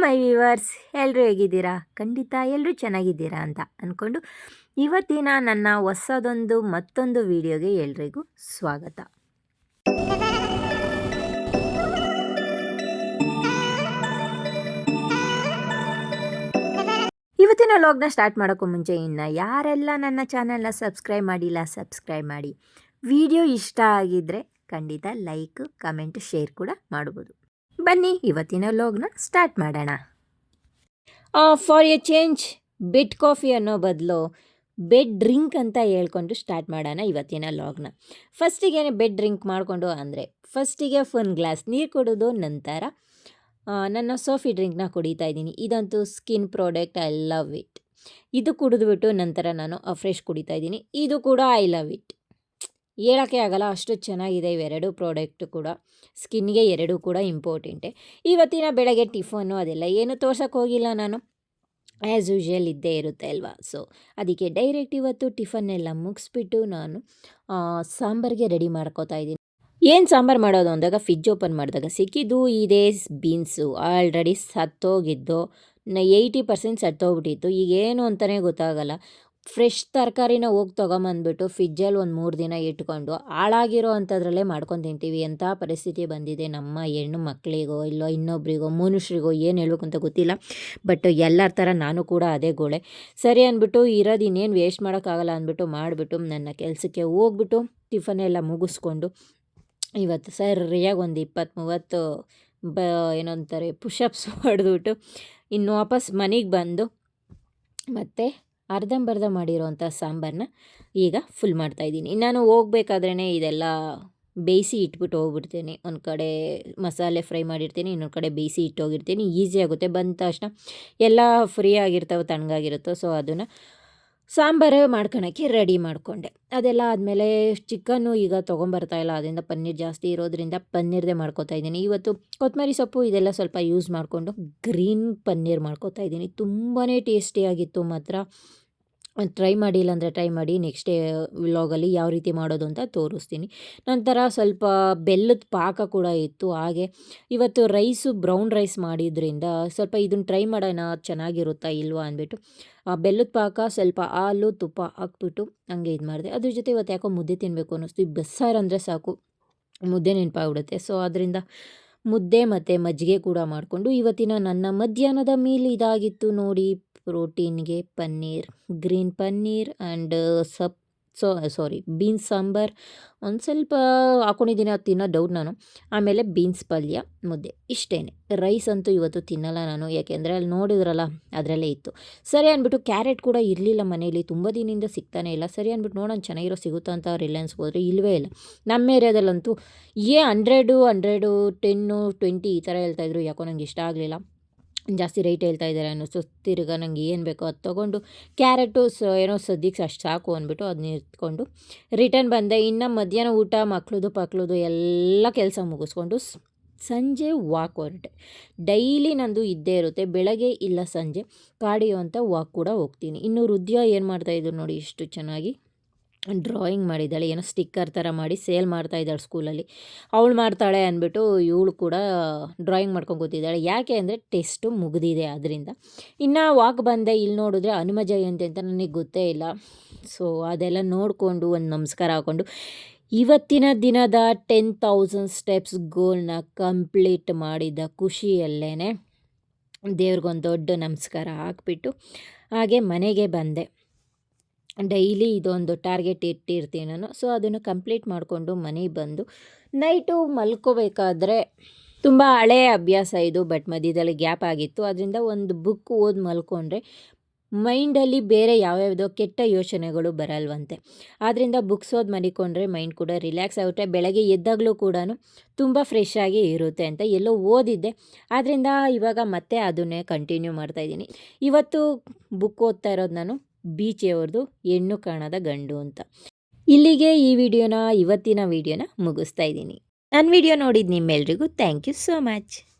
ಮೈ viewers ಎಲ್ಲರೂ ಹೇಗಿದ್ದೀರಾ? ಖಂಡಿತ ಎಲ್ಲರೂ ಚೆನ್ನಾಗಿದ್ದೀರಾ ಅಂತ ಅಂದ್ಕೊಂಡು ಇವತ್ತಿನ ನನ್ನ ಹೊಸದೊಂದು ಮತ್ತೊಂದು ವಿಡಿಯೋಗೆ ಎಲ್ರಿಗೂ ಸ್ವಾಗತ. ಇವತ್ತಿನ ಲಾಗ್ನ ಸ್ಟಾರ್ಟ್ ಮಾಡೋಕ್ಕೂ ಮುಂಚೆ ಇನ್ನು ಯಾರೆಲ್ಲ ನನ್ನ ಚಾನೆಲ್ನ ಸಬ್ಸ್ಕ್ರೈಬ್ ಮಾಡಿಲ್ಲ ಸಬ್ಸ್ಕ್ರೈಬ್ ಮಾಡಿ. ವಿಡಿಯೋ ಇಷ್ಟ ಆಗಿದ್ದರೆ ಖಂಡಿತ ಲೈಕ್ ಕಮೆಂಟ್ ಶೇರ್ ಕೂಡ ಮಾಡ್ಬೋದು. ಬನ್ನಿ, ಇವತ್ತಿನ ಲಾಗ್ನ ಸ್ಟಾರ್ಟ್ ಮಾಡೋಣ. For a change bed coffee ಅನ್ನೋ ಬದಲು ಬೆಡ್ ಡ್ರಿಂಕ್ ಅಂತ ಹೇಳ್ಕೊಂಡು ಸ್ಟಾರ್ಟ್ ಮಾಡೋಣ ಇವತ್ತಿನ ಲಾಗ್ನ ಫಸ್ಟಿಗೆ ಬೆಡ್ ಡ್ರಿಂಕ್ ಮಾಡಿಕೊಂಡು ಅಂದರೆ ಫಸ್ಟಿಗೆ ಒಂದು ಗ್ಲಾಸ್ ನೀರು ಕುಡಿದು ನಂತರ ನನ್ನ ಸೋಫಿ ಡ್ರಿಂಕ್ನ ಕುಡಿತಾ ಇದ್ದೀನಿ. ಇದಂತೂ skin product I love it ಇದು ಕುಡಿದ್ಬಿಟ್ಟು ನಂತರ ನಾನು ಫ್ರೆಶ್ ಕುಡಿತಾ ಇದ್ದೀನಿ. ಇದು ಕೂಡ ಐ ಲವ್ ಇಟ್ ಹೇಳೋಕ್ಕೆ ಆಗಲ್ಲ, ಅಷ್ಟು ಚೆನ್ನಾಗಿದೆ ಇವೆರಡು ಪ್ರಾಡಕ್ಟ್ ಕೂಡ. ಸ್ಕಿನ್ಗೆ ಎರಡೂ ಕೂಡ ಇಂಪಾರ್ಟೆಂಟೆ ಇವತ್ತಿನ ಬೆಳಗ್ಗೆ ಟಿಫನ್ನು ಅದೆಲ್ಲ ಏನು ತೋರ್ಸೋಕ್ಕೆ ಹೋಗಿಲ್ಲ ನಾನು. ಆ್ಯಸ್ ಯೂಶ್ವಲ್ ಇದ್ದೇ ಇರುತ್ತೆ ಅಲ್ವಾ? ಸೊ ಅದಕ್ಕೆ ಡೈರೆಕ್ಟ್ ಇವತ್ತು ಟಿಫನ್ನೆಲ್ಲ ಮುಗಿಸ್ಬಿಟ್ಟು ನಾನು ಸಾಂಬಾರಿಗೆ ರೆಡಿ ಮಾಡ್ಕೋತಾ ಇದ್ದೀನಿ. ಏನು ಸಾಂಬಾರು ಮಾಡೋದು? ಅಂದಾಗ ಫ್ರಿಜ್ ಓಪನ್ ಮಾಡಿದಾಗ ಸಿಕ್ಕಿದ್ದು ಇದೇ ಬೀನ್ಸು ಆಲ್ರೆಡಿ ಸತ್ತೋಗಿದ್ದು ಏಯ್ಟಿ ಪರ್ಸೆಂಟ್ ಸತ್ತೋಗ್ಬಿಟ್ಟಿತ್ತು. ಈಗೇನು ಅಂತಲೇ ಗೊತ್ತಾಗಲ್ಲ. ಫ್ರೆಶ್ ತರಕಾರಿನ ಹೋಗಿ ತೊಗೊಂಬಂದ್ಬಿಟ್ಟು ಫ್ರಿಜ್ಜಲ್ಲಿ ಒಂದು ಮೂರು ದಿನ ಇಟ್ಕೊಂಡು ಹಾಳಾಗಿರೋ ಅಂಥದ್ರಲ್ಲೇ ಮಾಡ್ಕೊಂಡು ತಿಂತೀವಿ. ಎಂಥ ಪರಿಸ್ಥಿತಿ ಬಂದಿದೆ ನಮ್ಮ ಹೆಣ್ಣು ಮಕ್ಕಳಿಗೋ ಇಲ್ಲೋ ಇನ್ನೊಬ್ರಿಗೋ ಮನುಷ್ಯರಿಗೋ ಏನು ಹೇಳ್ಬೇಕು ಅಂತ ಗೊತ್ತಿಲ್ಲ. ಬಟ್ ಎಲ್ಲರ ಥರ ನಾನು ಕೂಡ ಅದೇ ಗೋಳೆ. ಸರಿ ಅಂದ್ಬಿಟ್ಟು ಇರೋದು ಇನ್ನೇನು ವೇಸ್ಟ್ ಮಾಡೋಕ್ಕಾಗಲ್ಲ ಅಂದ್ಬಿಟ್ಟು ಮಾಡಿಬಿಟ್ಟು ನನ್ನ ಕೆಲಸಕ್ಕೆ ಹೋಗ್ಬಿಟ್ಟು ಎಲ್ಲ ಮುಗಿಸ್ಕೊಂಡು ಇವತ್ತು ಸರಿಯಾಗಿ ಒಂದು ಇಪ್ಪತ್ತು ಮೂವತ್ತು ಬ ಏನಂತಾರೆ ಪುಷಪ್ಸ್ ಹೊಡೆದ್ಬಿಟ್ಟು ಇನ್ನು ವಾಪಸ್ ಮನೆಗೆ ಬಂದು ಮತ್ತು ಅರ್ಧಂಬರ್ಧ ಮಾಡಿರೋವಂಥ ಸಾಂಬಾರನ್ನ ಈಗ ಫುಲ್ ಮಾಡ್ತಾಯಿದ್ದೀನಿ ನಾನು ಹೋಗ್ಬೇಕಾದ್ರೇ ಇದೆಲ್ಲ ಬೇಯಿಸಿ ಇಟ್ಬಿಟ್ಟು ಹೋಗ್ಬಿಡ್ತೀನಿ. ಒಂದು ಕಡೆ ಮಸಾಲೆ ಫ್ರೈ ಮಾಡಿರ್ತೀನಿ, ಇನ್ನೊಂದು ಕಡೆ ಬೇಯಿಸಿ ಇಟ್ಟೋಗಿರ್ತೀನಿ. ಈಸಿ ಆಗುತ್ತೆ. ಬಂದ ತಕ್ಷಣ ಎಲ್ಲ ಫ್ರೀ ಆಗಿರ್ತವೆ ತಣ್ಣಗಾಗಿರುತ್ತೋ ಸೊ ಅದನ್ನು ಸಾಂಬಾರು ಮಾಡ್ಕೊಳಕ್ಕೆ ರೆಡಿ ಮಾಡಿಕೊಂಡೆ. ಅದೆಲ್ಲ ಆದಮೇಲೆ ಚಿಕನ್ನು ಈಗ ಇಲ್ಲ. ಅದರಿಂದ ಪನ್ನೀರ್ ಜಾಸ್ತಿ ಇರೋದ್ರಿಂದ ಪನ್ನೀರ್ದೇ ಮಾಡ್ಕೋತಾ ಇದ್ದೀನಿ. ಇವತ್ತು ಕೊತ್ತಂಬರಿ ಸೊಪ್ಪು ಇದೆಲ್ಲ ಸ್ವಲ್ಪ ಯೂಸ್ ಮಾಡಿಕೊಂಡು ಗ್ರೀನ್ ಪನ್ನೀರ್ ಮಾಡ್ಕೋತಾ ಇದ್ದೀನಿ. ತುಂಬಾ ಟೇಸ್ಟಿಯಾಗಿತ್ತು ಮಾತ್ರ. ಟ್ರೈ ಮಾಡಿಲ್ಲ ಅಂದರೆ ಟ್ರೈ ಮಾಡಿ ನೆಕ್ಸ್ಟ್ ಡೇ ವ್ಲಾಗಲ್ಲಿ ಯಾವ ರೀತಿ ಮಾಡೋದು ಅಂತ ತೋರಿಸ್ತೀನಿ. ನಂತರ ಸ್ವಲ್ಪ ಬೆಲ್ಲದ ಪಾಕ ಕೂಡ ಇತ್ತು, ಹಾಗೆ ಇವತ್ತು ರೈಸು, ಬ್ರೌನ್ ರೈಸ್ ಮಾಡಿದ್ರಿಂದ ಸ್ವಲ್ಪ ಇದನ್ನು ಟ್ರೈ ಮಾಡೋಣ, ಚೆನ್ನಾಗಿರುತ್ತಾ ಇಲ್ವಾ ಅಂದ್ಬಿಟ್ಟು, ಆ ಬೆಲ್ಲದ ಪಾಕ ಸ್ವಲ್ಪ ಹಾಲು, ತುಪ್ಪ ಹಾಕ್ಬಿಟ್ಟು ಹಂಗೆ ಇದು ಮಾಡಿದೆ. ಅದ್ರ ಜೊತೆ ಇವತ್ತು ಯಾಕೋ ಮುದ್ದೆ ತಿನ್ನಬೇಕು ಅನ್ನಿಸ್ತು. ಈ ಬಸ್ಸಾರು ಅಂದರೆ ಸಾಕು, ಮುದ್ದೆ ನೆನಪಾಗ್ಬಿಡುತ್ತೆ. ಸೊ ಅದರಿಂದ ಮುದ್ದೆ ಮತ್ತು ಮಜ್ಜಿಗೆ ಕೂಡ ಮಾಡಿಕೊಂಡು ಇವತ್ತಿನ ನನ್ನ ಮಧ್ಯಾಹ್ನದ ಮೀಲ್ ಇದಾಗಿತ್ತು ನೋಡಿ. ಪ್ರೋಟೀನ್ಗೆ paneer, green paneer and sup so sorry beans sambar, ಒಂದು ಸ್ವಲ್ಪ ಹಾಕೊಂಡಿದ್ದೀನಿ ಅದು ತಿನ್ನೋ ಡೌಟ್ ನಾನು. ಆಮೇಲೆ ಬೀನ್ಸ್ ಪಲ್ಯ, ಮುದ್ದೆ ಇಷ್ಟೇ ರೈಸ್ ಅಂತೂ ಇವತ್ತು ತಿನ್ನಲ್ಲ ನಾನು, ಯಾಕೆಂದರೆ ಅಲ್ಲಿ ನೋಡಿದ್ರಲ್ಲ, ಅದರಲ್ಲೇ ಇತ್ತು. ಸರಿ ಅಂದ್ಬಿಟ್ಟು ಕ್ಯಾರೆಟ್ ಕೂಡ ಇರಲಿಲ್ಲ ಮನೇಲಿ, ತುಂಬ ದಿನದಿಂದ ಸಿಗ್ತಾನೆ ಇಲ್ಲ. ಸರಿ ಅಂದ್ಬಿಟ್ಟು ನೋಡೋಣ, ಚೆನ್ನಾಗಿರೋ ಸಿಗುತ್ತಾ ಅಂತ ರಿಲಯನ್ಸ್ ಹೋದರೆ ಇಲ್ಲವೇ ಇಲ್ಲ. ನಮ್ಮ ಏರಿಯಾದಲ್ಲಂತೂ, ಏ ಹಂಡ್ರೆಡು ಹಂಡ್ರೆಡು ಟೆನ್ನು ಟ್ವೆಂಟಿ ಈ ಥರ ಹೇಳ್ತಾಯಿದ್ರು ಯಾಕೋ ನಂಗೆ ಇಷ್ಟ ಆಗಲಿಲ್ಲ. ಜಾಸ್ತಿ ರೇಟ್ ಹೇಳ್ತಾ ಇದ್ದಾರೆ ಅನ್ನಿಸ್ತು ತಿರ್ಗಾ ನಂಗೆ ಏನು ಬೇಕೋ ಅದು ತೊಗೊಂಡು ಕ್ಯಾರೆಟು ಸ ಏನೋ ಸದ್ಯಕ್ಕೆ ಅಷ್ಟು ಸಾಕು ಅಂದ್ಬಿಟ್ಟು ಅದನ್ನ ಎತ್ಕೊಂಡು ರಿಟರ್ನ್ ಬಂದೆ. ಇನ್ನು ಮಧ್ಯಾಹ್ನ ಊಟ, ಮಕ್ಳದು, ಪಕ್ಳದು ಎಲ್ಲ ಕೆಲಸ ಮುಗಿಸ್ಕೊಂಡು ಸಂಜೆ ವಾಕ್ ಹೊರಟೆ. ಡೈಲಿ ನಂದು ಇದ್ದೇ ಇರುತ್ತೆ. ಬೆಳಗ್ಗೆ ಇಲ್ಲ ಸಂಜೆ, ಕಾಡಿಯೋ ಅಂತ ವಾಕ್ ಕೂಡ ಹೋಗ್ತೀನಿ. ಇನ್ನು ರುದ್ಯ ಏನು ಮಾಡ್ತಾಯಿದ್ರು ನೋಡಿ ಇಷ್ಟು ಚೆನ್ನಾಗಿ. ಡ್ರಾಯಿಂಗ್ ಮಾಡಿದ್ದಾಳೆ, ಏನೋ ಸ್ಟಿಕ್ಕರ್ ಥರ ಮಾಡಿ ಸೇಲ್ ಮಾಡ್ತಾ ಇದ್ದಾಳೆ ಸ್ಕೂಲಲ್ಲಿ. ಅವಳು ಮಾಡ್ತಾಳೆ ಅಂದ್ಬಿಟ್ಟು ಇವಳು ಕೂಡ ಡ್ರಾಯಿಂಗ್ ಮಾಡ್ಕೊಂಡು ಕೂತಿದ್ದಾಳೆ. ಯಾಕೆ ಅಂದರೆ ಟೆಸ್ಟು ಮುಗಿದಿದೆ ಅದರಿಂದ. ಇನ್ನು ವಾಕ್ ಬಂದೆ, ಇಲ್ಲಿ ನೋಡಿದ್ರೆ ಹನುಮ ಜಯಂತಿ ಅಂತ ನನಗೆ ಗೊತ್ತೇ ಇಲ್ಲ. ಸೊ ಅದೆಲ್ಲ ನೋಡಿಕೊಂಡು ಒಂದು ನಮಸ್ಕಾರ ಹಾಕ್ಕೊಂಡು, ಇವತ್ತಿನ ದಿನದ ಟೆನ್ ತೌಸಂಡ್ ಸ್ಟೆಪ್ಸ್ ಗೋಲ್ನ ಕಂಪ್ಲೀಟ್ ಮಾಡಿದ ಖುಷಿಯಲ್ಲೇ ದೇವ್ರಿಗೊಂದು ದೊಡ್ಡ ನಮಸ್ಕಾರ ಹಾಕ್ಬಿಟ್ಟು ಹಾಗೆ ಮನೆಗೆ ಬಂದೆ. ಡೈಲಿ ಇದೊಂದು ಟಾರ್ಗೆಟ್ ಇಟ್ಟಿರ್ತೀನಿ ನಾನು. ಸೊ, ಅದನ್ನು ಕಂಪ್ಲೀಟ್ ಮಾಡಿಕೊಂಡು ಮನೆಗೆ ಬಂದು ನೈಟು ಮಲ್ಕೋಬೇಕಾದ್ರೆ ತುಂಬ ಹಳೆಯ ಅಭ್ಯಾಸ ಇದು, ಬಟ್ ಮಧ್ಯದಲ್ಲಿ ಗ್ಯಾಪ್ ಆಗಿತ್ತು. ಅದರಿಂದ ಒಂದು ಬುಕ್ ಓದಿ ಮಲ್ಕೊಂಡ್ರೆ ಮೈಂಡಲ್ಲಿ ಬೇರೆ ಯಾವ್ಯಾವುದೋ ಕೆಟ್ಟ ಯೋಚನೆಗಳು ಬರಲ್ವಂತೆ. ಆದ್ದರಿಂದ ಬುಕ್ಸ್ ಓದಿ ಮಲಿಕೊಂಡ್ರೆ ಮೈಂಡ್ ಕೂಡ ರಿಲ್ಯಾಕ್ಸ್ ಆಗುತ್ತೆ. ಬೆಳಗ್ಗೆ ಎದ್ದಾಗಲೂ ಕೂಡ ತುಂಬ ಫ್ರೆಶ್ ಆಗಿ ಇರುತ್ತೆ ಅಂತ ಎಲ್ಲೋ ಓದಿದ್ದೆ. ಆದ್ದರಿಂದ ಇವಾಗ ಮತ್ತೆ ಅದನ್ನೇ ಕಂಟಿನ್ಯೂ ಮಾಡ್ತಾಯಿದ್ದೀನಿ ಇವತ್ತು ಬುಕ್ ಓದ್ತಾ ಇರೋದು ನಾನು ಬೀಚಿಯವ್ರದ್ದು ಹೆಣ್ಣು ಕಾಣದ ಗಂಡು ಅಂತ. ಇಲ್ಲಿಗೆ ಈ ವಿಡಿಯೋನ, ಇವತ್ತಿನ ವಿಡಿಯೋನ ಮುಗಿಸ್ತಾ ಇದ್ದೀನಿ. ನನ್ನ ವಿಡಿಯೋ ನೋಡಿದ ನಿಮ್ಮೆಲ್ರಿಗೂ ಥ್ಯಾಂಕ್ ಯು ಸೋ ಮಚ್